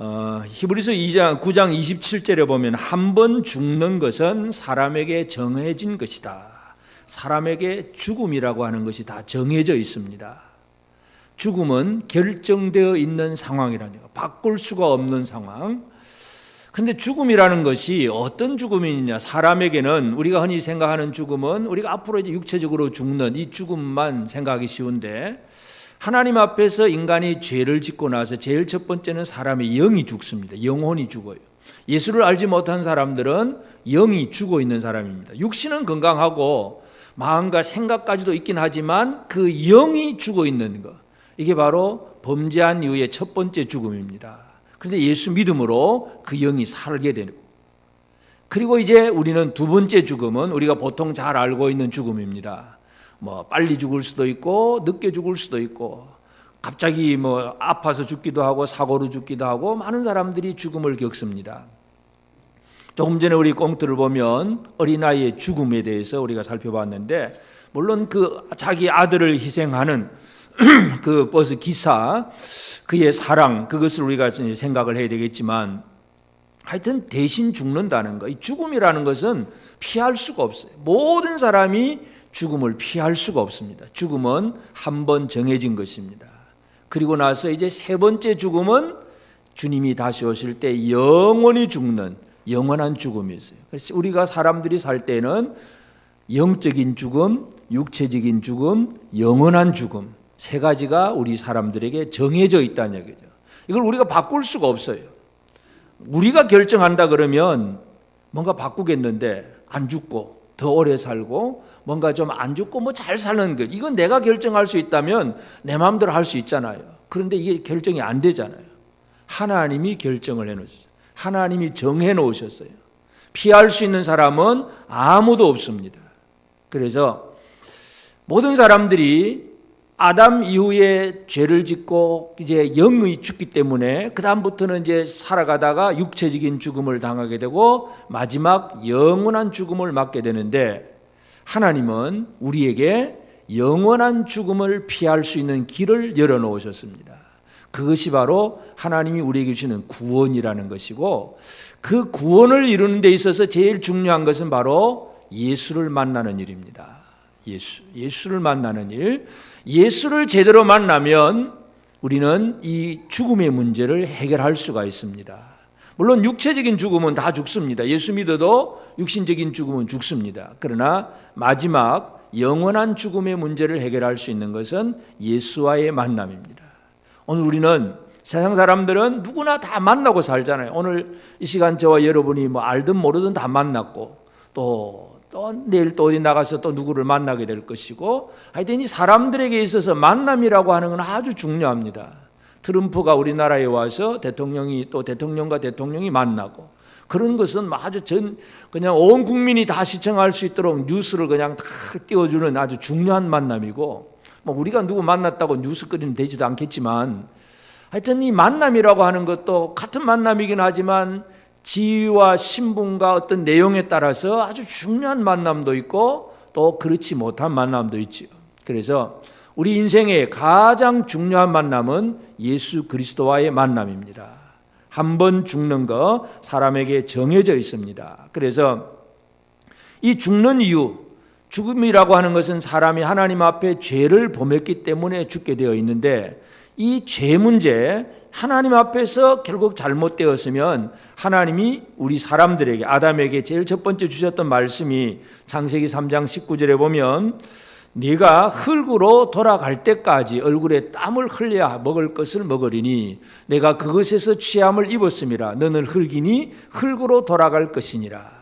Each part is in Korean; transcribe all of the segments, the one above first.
어, 히브리서 2장 9장 27절에 보면 한 번 죽는 것은 사람에게 정해진 것이다. 사람에게 죽음이라고 하는 것이 다 정해져 있습니다. 죽음은 결정되어 있는 상황이라는 거. 바꿀 수가 없는 상황. 근데 죽음이라는 것이 어떤 죽음이냐? 사람에게는 우리가 흔히 생각하는 죽음은 우리가 앞으로 이제 육체적으로 죽는 이 죽음만 생각하기 쉬운데 하나님 앞에서 인간이 죄를 짓고 나서 제일 첫 번째는 사람의 영이 죽습니다. 영혼이 죽어요. 예수를 알지 못한 사람들은 영이 죽어 있는 사람입니다. 육신은 건강하고 마음과 생각까지도 있긴 하지만 그 영이 죽어 있는 것. 이게 바로 범죄한 이후의 첫 번째 죽음입니다. 그런데 예수 믿음으로 그 영이 살게 되는 그리고 이제 우리는 두 번째 죽음은 우리가 보통 잘 알고 있는 죽음입니다. 뭐 빨리 죽을 수도 있고 늦게 죽을 수도 있고 갑자기 뭐 아파서 죽기도 하고 사고로 죽기도 하고 많은 사람들이 죽음을 겪습니다. 조금 전에 우리 꽁트를 보면 어린아이의 죽음에 대해서 우리가 살펴봤는데 물론 그 자기 아들을 희생하는 그 버스 기사 그의 사랑 그것을 우리가 생각을 해야 되겠지만 하여튼 대신 죽는다는 거. 이 죽음이라는 것은 피할 수가 없어요. 모든 사람이 죽음을 피할 수가 없습니다. 죽음은 한 번 정해진 것입니다. 그리고 나서 이제 세 번째 죽음은 주님이 다시 오실 때 영원히 죽는 영원한 죽음이 있어요. 그래서 우리가 사람들이 살 때는 영적인 죽음, 육체적인 죽음, 영원한 죽음 세 가지가 우리 사람들에게 정해져 있다는 얘기죠. 이걸 우리가 바꿀 수가 없어요. 우리가 결정한다 그러면 뭔가 바꾸겠는데 안 죽고 더 오래 살고 뭔가 좀 안 죽고 뭐 잘 사는 것 이건 내가 결정할 수 있다면 내 마음대로 할 수 있잖아요. 그런데 이게 결정이 안 되잖아요. 하나님이 결정을 해 놓으셨어요. 하나님이 정해 놓으셨어요. 피할 수 있는 사람은 아무도 없습니다. 그래서 모든 사람들이 아담 이후에 죄를 짓고 이제 영의 죽기 때문에 그 다음부터는 이제 살아가다가 육체적인 죽음을 당하게 되고 마지막 영원한 죽음을 맞게 되는데 하나님은 우리에게 영원한 죽음을 피할 수 있는 길을 열어 놓으셨습니다. 그것이 바로 하나님이 우리에게 주시는 구원이라는 것이고 그 구원을 이루는 데 있어서 제일 중요한 것은 바로 예수를 만나는 일입니다. 예수, 예수를 만나는 일. 예수를 제대로 만나면 우리는 이 죽음의 문제를 해결할 수가 있습니다. 물론 육체적인 죽음은 다 죽습니다. 예수 믿어도 육신적인 죽음은 죽습니다. 그러나 마지막 영원한 죽음의 문제를 해결할 수 있는 것은 예수와의 만남입니다. 오늘 우리는 세상 사람들은 누구나 다 만나고 살잖아요. 오늘 이 시간 저와 여러분이 뭐 알든 모르든 다 만났고 또 또 내일 또 어디 나가서 또 누구를 만나게 될 것이고 하여튼 이 사람들에게 있어서 만남이라고 하는 건 아주 중요합니다. 트럼프가 우리나라에 와서 대통령이 또 대통령과 대통령이 만나고 그런 것은 아주 전 그냥 온 국민이 다 시청할 수 있도록 뉴스를 그냥 다 띄워주는 아주 중요한 만남이고 뭐 우리가 누구 만났다고 뉴스거리는 되지도 않겠지만 하여튼 이 만남이라고 하는 것도 같은 만남이긴 하지만 지위와 신분과 어떤 내용에 따라서 아주 중요한 만남도 있고 또 그렇지 못한 만남도 있지요. 그래서 우리 인생의 가장 중요한 만남은 예수 그리스도와의 만남입니다. 한 번 죽는 거 사람에게 정해져 있습니다. 그래서 이 죽는 이유, 죽음이라고 하는 것은 사람이 하나님 앞에 죄를 범했기 때문에 죽게 되어 있는데 이 죄 문제, 하나님 앞에서 결국 잘못되었으면 하나님이 우리 사람들에게 아담에게 제일 첫 번째 주셨던 말씀이 창세기 3장 19절에 보면 네가 흙으로 돌아갈 때까지 얼굴에 땀을 흘려야 먹을 것을 먹으리니 내가 그것에서 취함을 입었음이라 너는 흙이니 흙으로 돌아갈 것이니라.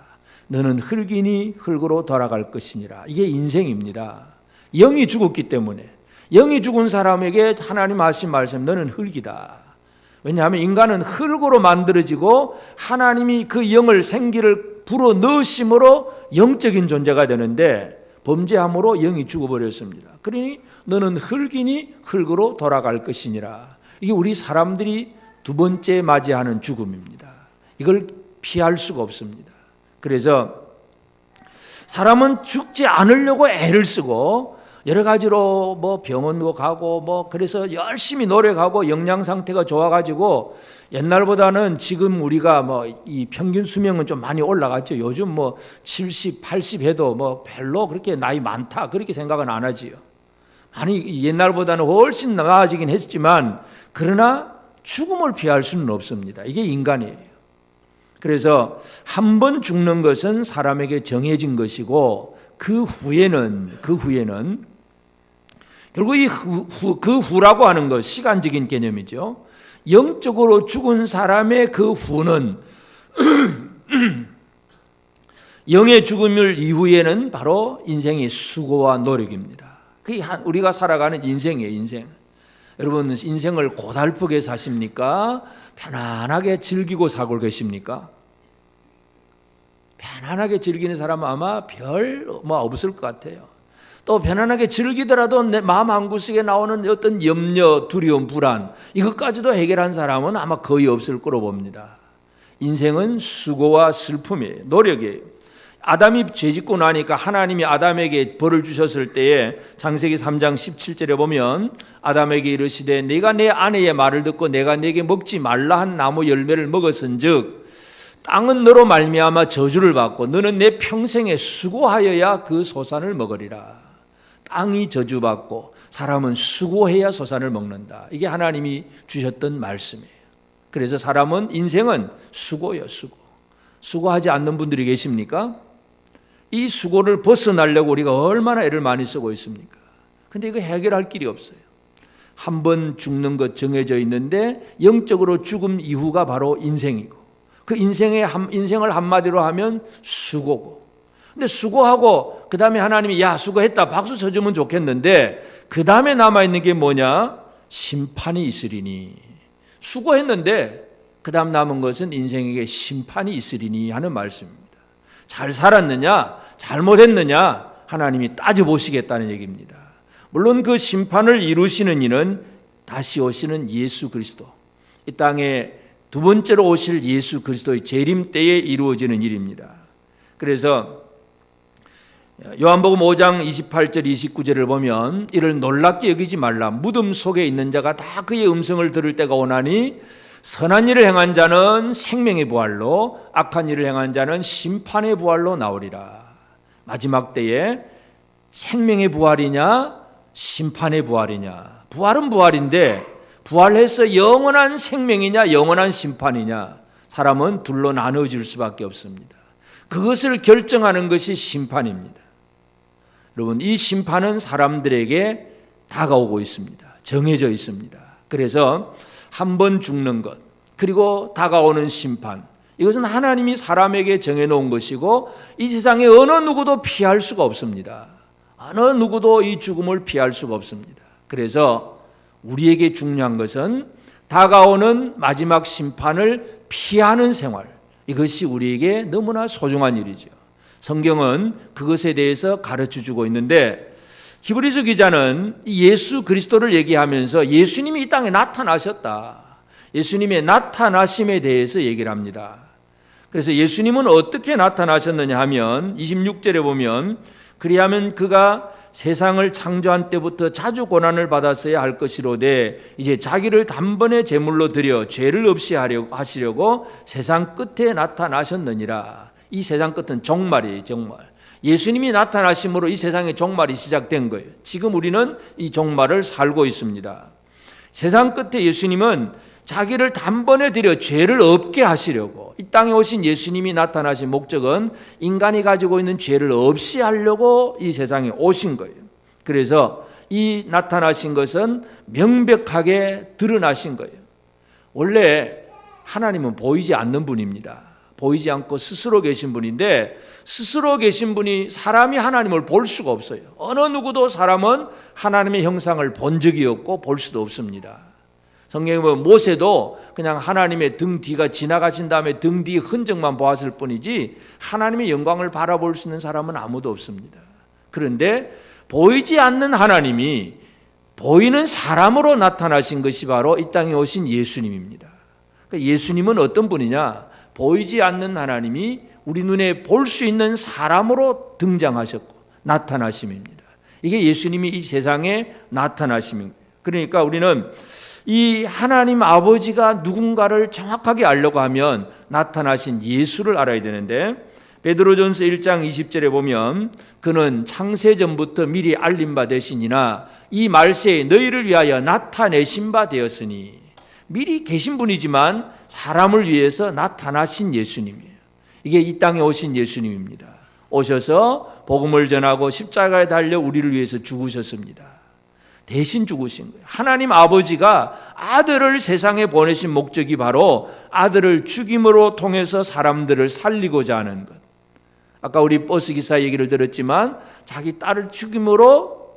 너는 흙이니 흙으로 돌아갈 것이니라. 이게 인생입니다. 영이 죽었기 때문에 영이 죽은 사람에게 하나님 하신 말씀 너는 흙이다. 왜냐하면 인간은 흙으로 만들어지고 하나님이 그 영을 생기를 불어 넣으심으로 영적인 존재가 되는데 범죄함으로 영이 죽어버렸습니다. 그러니 너는 흙이니 흙으로 돌아갈 것이니라. 이게 우리 사람들이 두 번째 맞이하는 죽음입니다. 이걸 피할 수가 없습니다. 그래서 사람은 죽지 않으려고 애를 쓰고 여러 가지로 뭐 병원도 가고 뭐 그래서 열심히 노력하고 영양 상태가 좋아가지고 옛날보다는 지금 우리가 뭐 이 평균 수명은 좀 많이 올라갔죠. 요즘 뭐 70, 80 해도 뭐 별로 그렇게 나이 많다 그렇게 생각은 안 하지요. 많이 옛날보다는 훨씬 나아지긴 했지만 그러나 죽음을 피할 수는 없습니다. 이게 인간이에요. 그래서 한 번 죽는 것은 사람에게 정해진 것이고 그 후에는 그 후에는 결국 이그 후라고 하는 것 시간적인 개념이죠. 영적으로 죽은 사람의 그 후는 영의 죽음을 이후에는 바로 인생의 수고와 노력입니다. 그게 우리가 살아가는 인생이에요, 인생. 여러분 인생을 고달프게 사십니까? 편안하게 즐기고 살고 계십니까? 편안하게 즐기는 사람은 아마 별 뭐 없을 것 같아요. 또 편안하게 즐기더라도 내 마음 한구석에 나오는 어떤 염려, 두려움, 불안 이것까지도 해결한 사람은 아마 거의 없을 거로 봅니다. 인생은 수고와 슬픔이에요. 노력이에요. 아담이 죄짓고 나니까 하나님이 아담에게 벌을 주셨을 때에 장세기 3장 17절에 보면 아담에게 이르시되 내가 내 아내의 말을 듣고 내가 내게 먹지 말라 한 나무 열매를 먹었은즉 땅은 너로 말미암아 저주를 받고 너는 내 평생에 수고하여야 그 소산을 먹으리라. 땅이 저주받고 사람은 수고해야 소산을 먹는다. 이게 하나님이 주셨던 말씀이에요. 그래서 사람은 인생은 수고요, 수고. 수고하지 않는 분들이 계십니까? 이 수고를 벗어나려고 우리가 얼마나 애를 많이 쓰고 있습니까? 근데 이거 해결할 길이 없어요. 한 번 죽는 것 정해져 있는데 영적으로 죽음 이후가 바로 인생이고 그 인생의 인생을 한마디로 하면 수고고 근데 수고하고 그 다음에 하나님이 야 수고했다 박수 쳐주면 좋겠는데 그 다음에 남아 있는 게 뭐냐 심판이 있으리니 수고했는데 그 다음 남은 것은 인생에게 심판이 있으리니 하는 말씀입니다. 잘 살았느냐 잘못했느냐 하나님이 따져보시겠다는 얘기입니다. 물론 그 심판을 이루시는 이는 다시 오시는 예수 그리스도 이 땅에 두 번째로 오실 예수 그리스도의 재림 때에 이루어지는 일입니다. 그래서 요한복음 5장 28절 29절을 보면 이를 놀랍게 여기지 말라. 무덤 속에 있는 자가 다 그의 음성을 들을 때가 오나니 선한 일을 행한 자는 생명의 부활로 악한 일을 행한 자는 심판의 부활로 나오리라. 마지막 때에 생명의 부활이냐 심판의 부활이냐. 부활은 부활인데 부활해서 영원한 생명이냐 영원한 심판이냐. 사람은 둘로 나눠질 수밖에 없습니다. 그것을 결정하는 것이 심판입니다 여러분 이 심판은 사람들에게 다가오고 있습니다. 정해져 있습니다. 그래서 한 번 죽는 것 그리고 다가오는 심판 이것은 하나님이 사람에게 정해놓은 것이고 이 세상에 어느 누구도 피할 수가 없습니다. 어느 누구도 이 죽음을 피할 수가 없습니다. 그래서 우리에게 중요한 것은 다가오는 마지막 심판을 피하는 생활 이것이 우리에게 너무나 소중한 일이죠. 성경은 그것에 대해서 가르쳐 주고 있는데 히브리서 기자는 예수 그리스도를 얘기하면서 예수님이 이 땅에 나타나셨다. 예수님의 나타나심에 대해서 얘기를 합니다. 그래서 예수님은 어떻게 나타나셨느냐 하면 26절에 보면 그리하면 그가 세상을 창조한 때부터 자주 고난을 받았어야 할 것이로되 이제 자기를 단번에 제물로 드려 죄를 없이 하려고 하시려고 세상 끝에 나타나셨느니라. 이 세상 끝은 종말이에요, 종말. 예수님이 나타나심으로 이 세상의 종말이 시작된 거예요. 지금 우리는 이 종말을 살고 있습니다. 세상 끝에 예수님은 자기를 단번에 들여 죄를 없게 하시려고 이 땅에 오신 예수님이 나타나신 목적은 인간이 가지고 있는 죄를 없이 하려고 이 세상에 오신 거예요. 그래서 이 나타나신 것은 명백하게 드러나신 거예요. 원래 하나님은 보이지 않는 분입니다. 보이지 않고 스스로 계신 분인데 스스로 계신 분이 사람이 하나님을 볼 수가 없어요. 어느 누구도 사람은 하나님의 형상을 본 적이 없고 볼 수도 없습니다. 성경에 보면 모세도 그냥 하나님의 등 뒤가 지나가신 다음에 등 뒤 흔적만 보았을 뿐이지 하나님의 영광을 바라볼 수 있는 사람은 아무도 없습니다. 그런데 보이지 않는 하나님이 보이는 사람으로 나타나신 것이 바로 이 땅에 오신 예수님입니다. 그러니까 예수님은 어떤 분이냐? 보이지 않는 하나님이 우리 눈에 볼 수 있는 사람으로 등장하셨고 나타나심입니다. 이게 예수님이 이 세상에 나타나심인 거예요. 그러니까 우리는 이 하나님 아버지가 누군가를 정확하게 알려고 하면 나타나신 예수를 알아야 되는데 베드로전서 1장 20절에 보면 그는 창세 전부터 미리 알림 바 되시니나 이 말세에 너희를 위하여 나타내신 바 되었으니 미리 계신 분이지만 사람을 위해서 나타나신 예수님이에요. 이게 이 땅에 오신 예수님입니다. 오셔서 복음을 전하고 십자가에 달려 우리를 위해서 죽으셨습니다. 대신 죽으신 거예요. 하나님 아버지가 아들을 세상에 보내신 목적이 바로 아들을 죽임으로 통해서 사람들을 살리고자 하는 것. 아까 우리 버스 기사 얘기를 들었지만 자기 딸을 죽임으로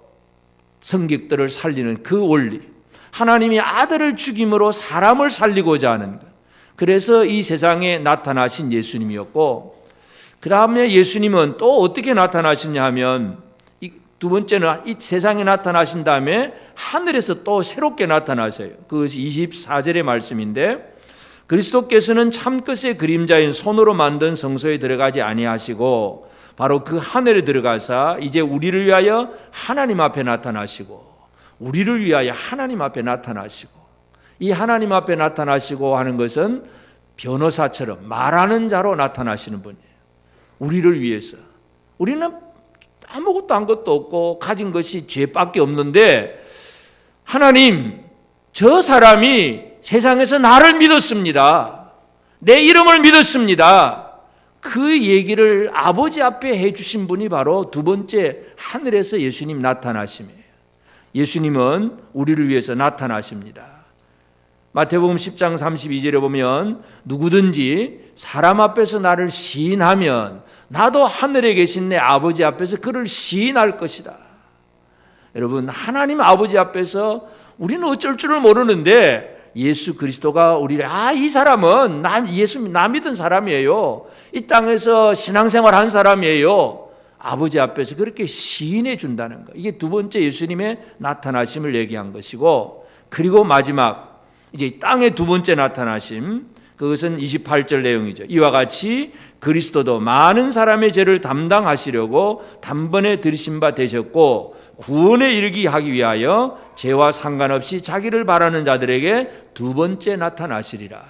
성객들을 살리는 그 원리. 하나님이 아들을 죽임으로 사람을 살리고자 하는 것. 그래서 이 세상에 나타나신 예수님이었고, 그 다음에 예수님은 또 어떻게 나타나시냐 하면, 두 번째는 이 세상에 나타나신 다음에 하늘에서 또 새롭게 나타나셔요. 그것이 24절의 말씀인데, 그리스도께서는 참끝의 그림자인 손으로 만든 성소에 들어가지 아니하시고 바로 그 하늘에 들어가사 이제 우리를 위하여 하나님 앞에 나타나시고 우리를 위하여 하나님 앞에 나타나시고 이 하나님 앞에 나타나시고 하는 것은 변호사처럼 말하는 자로 나타나시는 분이에요. 우리를 위해서. 우리는 아무것도 한 것도 없고 가진 것이 죄밖에 없는데 하나님 저 사람이 세상에서 나를 믿었습니다. 내 이름을 믿었습니다. 그 얘기를 아버지 앞에 해주신 분이 바로 두 번째 하늘에서 예수님 나타나심이에요. 예수님은 우리를 위해서 나타나십니다. 마태복음 10장 32절에 보면 누구든지 사람 앞에서 나를 시인하면 나도 하늘에 계신 내 아버지 앞에서 그를 시인할 것이다. 여러분 하나님 아버지 앞에서 우리는 어쩔 줄을 모르는데 예수 그리스도가 우리를 아 이 사람은 나 예수 나 믿은 사람이에요. 이 땅에서 신앙생활 한 사람이에요. 아버지 앞에서 그렇게 시인해 준다는 거. 이게 두 번째 예수님의 나타나심을 얘기한 것이고 그리고 마지막 이제 땅의 두 번째 나타나심 그것은 28절 내용이죠. 이와 같이 그리스도도 많은 사람의 죄를 담당하시려고 단번에 들으신 바 되셨고 구원에 이르기 하기 위하여 죄와 상관없이 자기를 바라는 자들에게 두 번째 나타나시리라.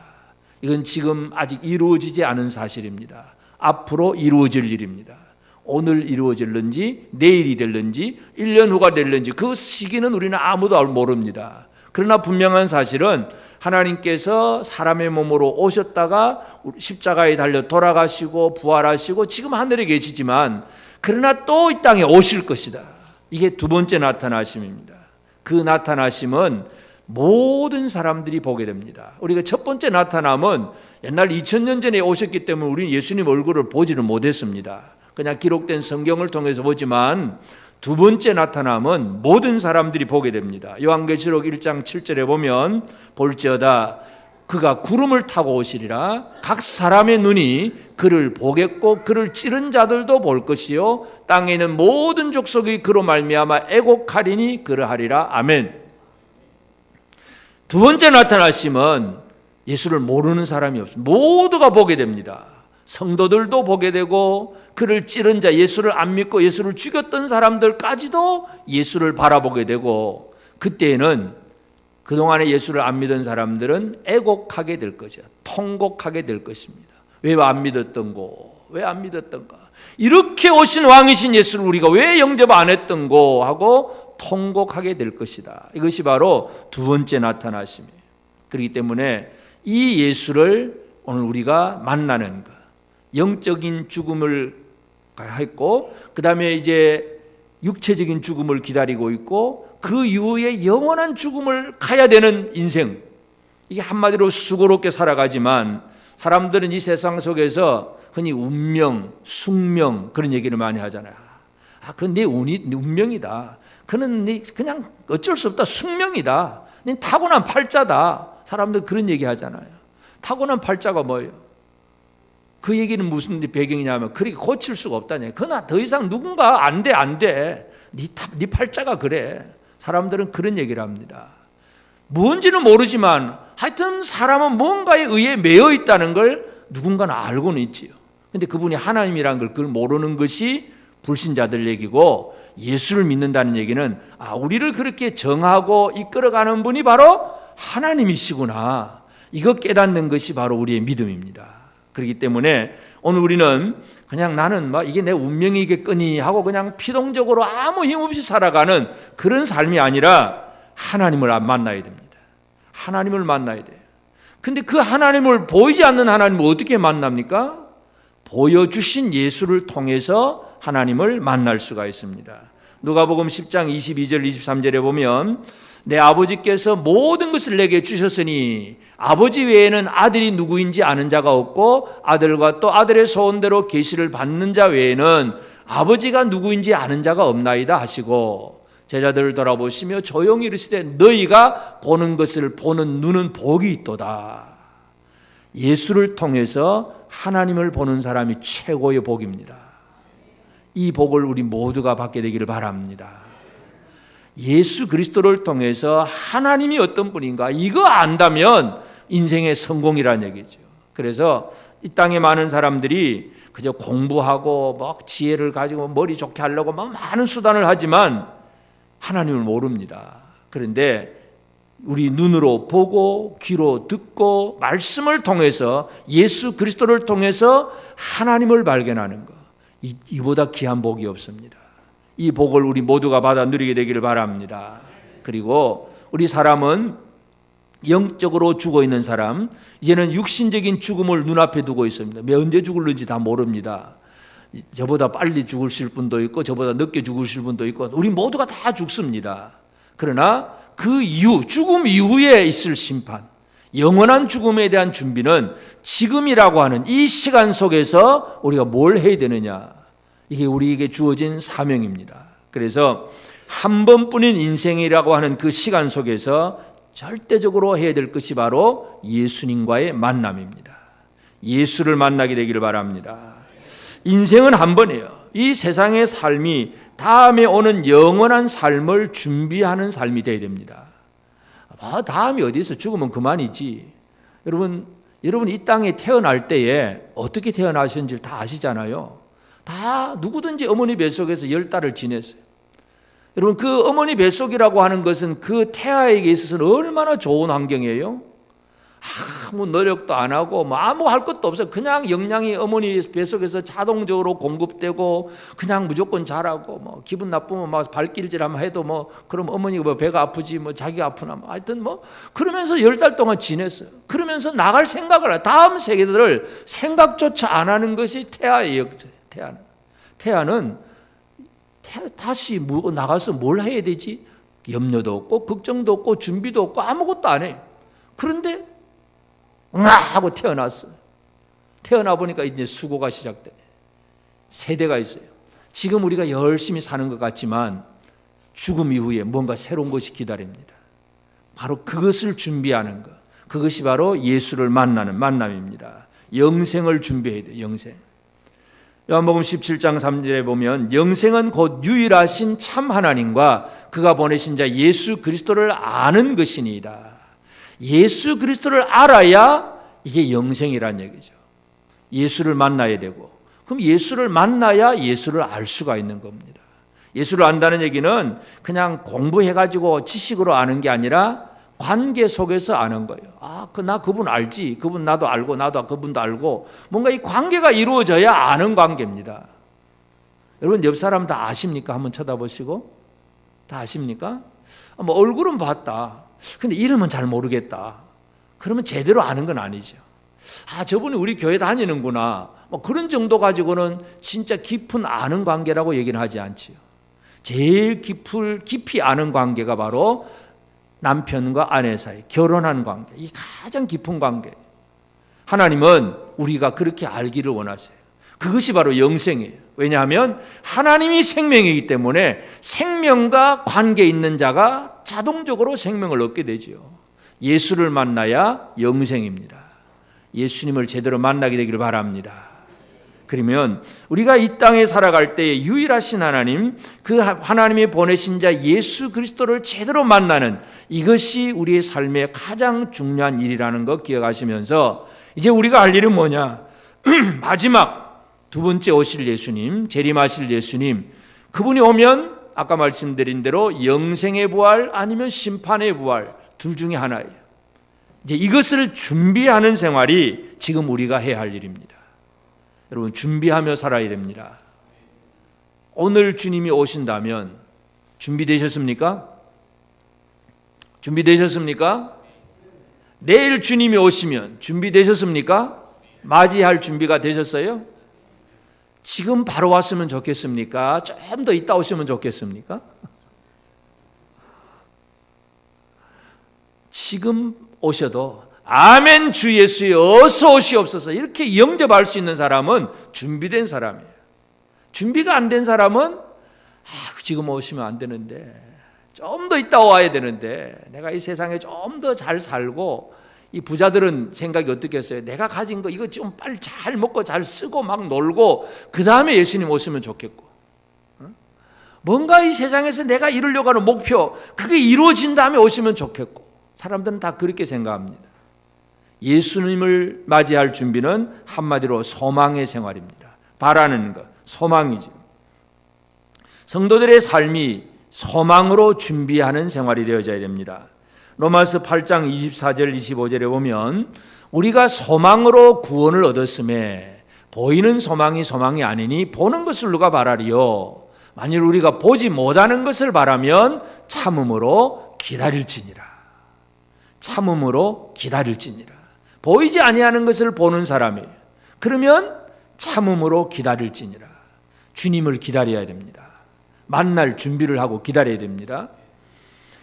이건 지금 아직 이루어지지 않은 사실입니다. 앞으로 이루어질 일입니다. 오늘 이루어질는지 내일이 될는지 1년 후가 될는지 그 시기는 우리는 아무도 모릅니다. 그러나 분명한 사실은 하나님께서 사람의 몸으로 오셨다가 십자가에 달려 돌아가시고 부활하시고 지금 하늘에 계시지만 그러나 또 이 땅에 오실 것이다. 이게 두 번째 나타나심입니다. 그 나타나심은 모든 사람들이 보게 됩니다. 우리가 첫 번째 나타남은 옛날 2000년 전에 오셨기 때문에 우리는 예수님 얼굴을 보지를 못했습니다. 그냥 기록된 성경을 통해서 보지만 두 번째 나타남은 모든 사람들이 보게 됩니다. 요한계시록 1장 7절에 보면 볼지어다 그가 구름을 타고 오시리라 각 사람의 눈이 그를 보겠고 그를 찌른 자들도 볼 것이요 땅에 있는 모든 족속이 그로 말미암아 애곡하리니 그러하리라 아멘. 두 번째 나타나심은 예수를 모르는 사람이 없습니다. 모두가 보게 됩니다. 성도들도 보게 되고 그를 찌른 자 예수를 안 믿고 예수를 죽였던 사람들까지도 예수를 바라보게 되고 그때에는 그동안에 예수를 안 믿은 사람들은 애곡하게 될 거죠. 통곡하게 될 것입니다. 왜 안 믿었던 거? 왜안 믿었던가? 이렇게 오신 왕이신 예수를 우리가 왜 영접 안 했던 거? 하고 통곡하게 될 것이다. 이것이 바로 두 번째 나타나심이에요. 그렇기 때문에 이 예수를 오늘 우리가 만나는 것. 영적인 죽음을 했고 그 다음에 이제 육체적인 죽음을 기다리고 있고 그 이후에 영원한 죽음을 가야 되는 인생 이게 한마디로 수고롭게 살아가지만 사람들은 이 세상 속에서 흔히 운명, 숙명 그런 얘기를 많이 하잖아요. 아, 그건 네 운이 네 운명이다. 그는 네 그냥 어쩔 수 없다. 숙명이다. 네 타고난 팔자다. 사람들 그런 얘기 하잖아요. 타고난 팔자가 뭐예요? 그 얘기는 무슨 배경이냐면 그렇게 고칠 수가 없다냐. 그러나 더 이상 누군가 안 돼, 안 돼. 네, 네 팔자가 그래. 사람들은 그런 얘기를 합니다. 뭔지는 모르지만 하여튼 사람은 뭔가에 의해 매여 있다는 걸 누군가는 알고는 있지요. 근데 그분이 하나님이라는 걸 그걸 모르는 것이 불신자들 얘기고 예수를 믿는다는 얘기는 아 우리를 그렇게 정하고 이끌어가는 분이 바로 하나님이시구나. 이거 깨닫는 것이 바로 우리의 믿음입니다. 그렇기 때문에 오늘 우리는 그냥 나는 막 이게 내 운명이겠거니 하고 그냥 피동적으로 아무 힘 없이 살아가는 그런 삶이 아니라 하나님을 만나야 됩니다. 하나님을 만나야 돼요. 근데 그 하나님을 보이지 않는 하나님을 어떻게 만납니까? 보여주신 예수를 통해서 하나님을 만날 수가 있습니다. 누가복음 10장 22절 23절에 보면 내 아버지께서 모든 것을 내게 주셨으니 아버지 외에는 아들이 누구인지 아는 자가 없고 아들과 또 아들의 소원대로 계시를 받는 자 외에는 아버지가 누구인지 아는 자가 없나이다 하시고 제자들을 돌아보시며 조용히 이르시되 너희가 보는 것을 보는 눈은 복이 있도다. 예수를 통해서 하나님을 보는 사람이 최고의 복입니다. 이 복을 우리 모두가 받게 되기를 바랍니다. 예수 그리스도를 통해서 하나님이 어떤 분인가 이거 안다면 인생의 성공이라는 얘기죠. 그래서 이 땅에 많은 사람들이 그저 공부하고 뭐 지혜를 가지고 머리 좋게 하려고 막 많은 수단을 하지만 하나님을 모릅니다. 그런데 우리 눈으로 보고 귀로 듣고 말씀을 통해서 예수 그리스도를 통해서 하나님을 발견하는 것 이, 이보다 귀한 복이 없습니다. 이 복을 우리 모두가 받아 누리게 되기를 바랍니다. 그리고 우리 사람은 영적으로 죽어 있는 사람, 이제는 육신적인 죽음을 눈앞에 두고 있습니다. 언제 죽을는지 다 모릅니다. 저보다 빨리 죽으실 분도 있고, 저보다 늦게 죽으실 분도 있고, 우리 모두가 다 죽습니다. 그러나 그 이후, 죽음 이후에 있을 심판, 영원한 죽음에 대한 준비는 지금이라고 하는 이 시간 속에서 우리가 뭘 해야 되느냐. 이게 우리에게 주어진 사명입니다. 그래서 한 번뿐인 인생이라고 하는 그 시간 속에서 절대적으로 해야 될 것이 바로 예수님과의 만남입니다. 예수를 만나게 되기를 바랍니다. 인생은 한 번이에요. 이 세상의 삶이 다음에 오는 영원한 삶을 준비하는 삶이 되어야 됩니다. 아, 다음이 어디 있어? 죽으면 그만이지. 여러분, 여러분 이 땅에 태어날 때에 어떻게 태어나셨는지 다 아시잖아요. 다 누구든지 어머니 뱃속에서 열 달을 지냈어요. 여러분 그 어머니 뱃속이라고 하는 것은 그 태아에게 있어서는 얼마나 좋은 환경이에요. 아무 노력도 안 하고 뭐 아무 할 것도 없어요. 그냥 영양이 어머니 뱃속에서 자동적으로 공급되고 그냥 무조건 자라고 뭐 기분 나쁘면 막 발길질 한번 해도 뭐 그럼 어머니가 뭐 배가 아프지 뭐 자기가 아프나 뭐 하여튼 뭐 그러면서 열 달 동안 지냈어요. 그러면서 나갈 생각을 다음 세계들을 생각조차 안 하는 것이 태아의 역사예요. 태아는 태아는 다시 나가서 뭘 해야 되지? 염려도 없고 걱정도 없고 준비도 없고 아무것도 안 해. 그런데 응 하고 태어났어. 태어나 보니까 이제 수고가 시작돼. 세대가 있어요. 지금 우리가 열심히 사는 것 같지만 죽음 이후에 뭔가 새로운 것이 기다립니다. 바로 그것을 준비하는 것. 그것이 바로 예수를 만나는 만남입니다. 영생을 준비해야 돼, 영생. 요한복음 17장 3절에 보면 영생은 곧 유일하신 참 하나님과 그가 보내신 자 예수 그리스도를 아는 것이니이다. 예수 그리스도를 알아야 이게 영생이란 얘기죠. 예수를 만나야 되고 그럼 예수를 만나야 예수를 알 수가 있는 겁니다. 예수를 안다는 얘기는 그냥 공부해 가지고 지식으로 아는 게 아니라 관계 속에서 아는 거예요. 아, 그 나 그분 알지. 그분 나도 알고 나도 그분도 알고 뭔가 이 관계가 이루어져야 아는 관계입니다. 여러분 옆 사람 다 아십니까? 한번 쳐다보시고 다 아십니까? 아, 뭐 얼굴은 봤다. 근데 이름은 잘 모르겠다. 그러면 제대로 아는 건 아니죠. 아, 저분이 우리 교회 다니는구나. 뭐 그런 정도 가지고는 진짜 깊은 아는 관계라고 얘기는 하지 않지요. 제일 깊을 깊이 아는 관계가 바로 남편과 아내 사이 결혼한 관계, 이 가장 깊은 관계. 하나님은 우리가 그렇게 알기를 원하세요. 그것이 바로 영생이에요. 왜냐하면 하나님이 생명이기 때문에 생명과 관계 있는 자가 자동적으로 생명을 얻게 되지요. 예수를 만나야 영생입니다. 예수님을 제대로 만나게 되기를 바랍니다. 그러면 우리가 이 땅에 살아갈 때에 유일하신 하나님, 그 하나님이 보내신 자 예수 그리스도를 제대로 만나는 이것이 우리의 삶의 가장 중요한 일이라는 것 기억하시면서 이제 우리가 할 일은 뭐냐? 마지막 두 번째 오실 예수님, 재림하실 예수님, 그분이 오면 아까 말씀드린 대로 영생의 부활 아니면 심판의 부활 둘 중에 하나예요. 이제 이것을 준비하는 생활이 지금 우리가 해야 할 일입니다. 여러분 준비하며 살아야 됩니다. 오늘 주님이 오신다면 준비되셨습니까? 준비되셨습니까? 내일 주님이 오시면 준비되셨습니까? 맞이할 준비가 되셨어요? 지금 바로 왔으면 좋겠습니까? 좀 더 있다 오시면 좋겠습니까? 지금 오셔도 아멘 주 예수여 어서 오시옵소서 이렇게 영접할 수 있는 사람은 준비된 사람이에요. 준비가 안 된 사람은 아, 지금 오시면 안 되는데 좀더 있다 와야 되는데 내가 이 세상에 좀 더 잘 살고 이 부자들은 생각이 어떻겠어요? 내가 가진 거 이거 좀 빨리 잘 먹고 잘 쓰고 막 놀고 그 다음에 예수님 오시면 좋겠고 뭔가 이 세상에서 내가 이루려고 하는 목표 그게 이루어진 다음에 오시면 좋겠고 사람들은 다 그렇게 생각합니다. 예수님을 맞이할 준비는 한마디로 소망의 생활입니다. 바라는 것, 소망이죠. 성도들의 삶이 소망으로 준비하는 생활이 되어져야 됩니다. 로마서 8장 24절 25절에 보면 우리가 소망으로 구원을 얻었음에 보이는 소망이 소망이 아니니 보는 것을 누가 바라리요 만일 우리가 보지 못하는 것을 바라면 참음으로 기다릴지니라 참음으로 기다릴지니라 보이지 아니하는 것을 보는 사람이에요 그러면 참음으로 기다릴지니라 주님을 기다려야 됩니다 만날 준비를 하고 기다려야 됩니다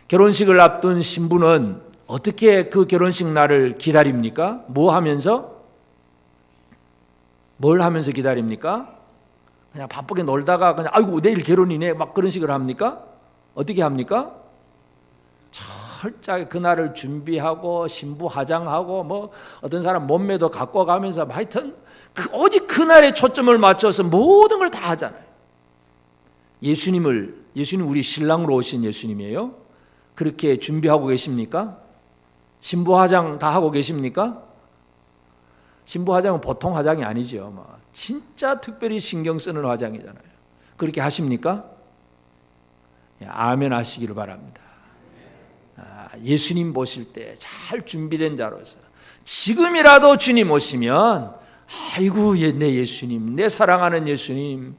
결혼식을 앞둔 신부는 어떻게 그 결혼식 날을 기다립니까? 뭐 하면서? 뭘 하면서 기다립니까? 그냥 바쁘게 놀다가 그냥 아이고 내일 결혼이네 막 그런 식으로 합니까? 어떻게 합니까? 철저하게 그날을 준비하고 신부 화장하고 뭐 어떤 사람 몸매도 갖고 가면서 하여튼 그 오직 그날에 초점을 맞춰서 모든 걸 다 하잖아요. 예수님을 예수님 우리 신랑으로 오신 예수님이에요. 그렇게 준비하고 계십니까? 신부 화장 다 하고 계십니까? 신부 화장은 보통 화장이 아니죠. 뭐 진짜 특별히 신경 쓰는 화장이잖아요. 그렇게 하십니까? 예, 아멘 하시기를 바랍니다. 아, 예수님 보실 때 잘 준비된 자로서 지금이라도 주님 오시면 아이고 내 예수님, 내 사랑하는 예수님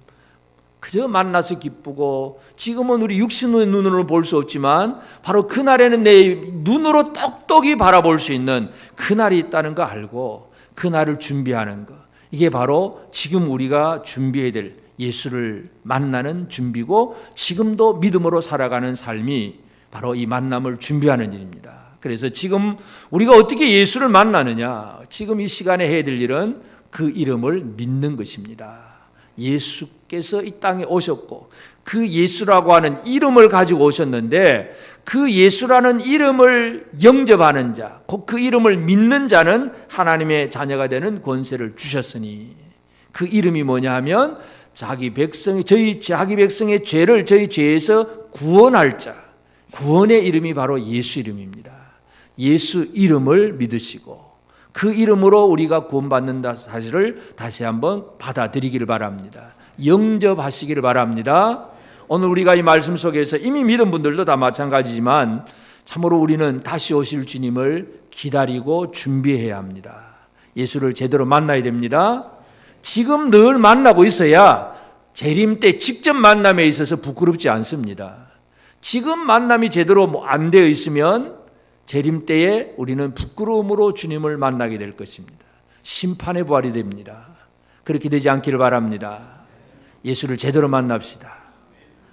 그저 만나서 기쁘고 지금은 우리 육신의 눈으로 볼 수 없지만 바로 그날에는 내 눈으로 똑똑히 바라볼 수 있는 그날이 있다는 거 알고 그날을 준비하는 것 이게 바로 지금 우리가 준비해야 될 예수를 만나는 준비고 지금도 믿음으로 살아가는 삶이 바로 이 만남을 준비하는 일입니다. 그래서 지금 우리가 어떻게 예수를 만나느냐 지금 이 시간에 해야 될 일은 그 이름을 믿는 것입니다. 예수께서 이 땅에 오셨고 그 예수라고 하는 이름을 가지고 오셨는데 그 예수라는 이름을 영접하는 자, 곧그 이름을 믿는 자는 하나님의 자녀가 되는 권세를 주셨으니 그 이름이 뭐냐 하면 자기 백성이 저희 자기 백성의 죄를 저희 죄에서 구원할 자. 구원의 이름이 바로 예수 이름입니다. 예수 이름을 믿으시고 그 이름으로 우리가 구원받는다 사실을 다시 한번 받아들이기를 바랍니다. 영접하시기를 바랍니다. 오늘 우리가 이 말씀 속에서 이미 믿은 분들도 다 마찬가지지만 참으로 우리는 다시 오실 주님을 기다리고 준비해야 합니다. 예수를 제대로 만나야 됩니다. 지금 늘 만나고 있어야 재림 때 직접 만남에 있어서 부끄럽지 않습니다. 지금 만남이 제대로 뭐안 되어 있으면 재림 때에 우리는 부끄러움으로 주님을 만나게 될 것입니다. 심판의 부활이 됩니다. 그렇게 되지 않기를 바랍니다. 예수를 제대로 만납시다.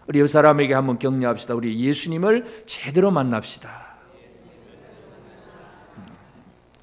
우리 옆 사람에게 한번 격려합시다. 우리 예수님을 제대로 만납시다.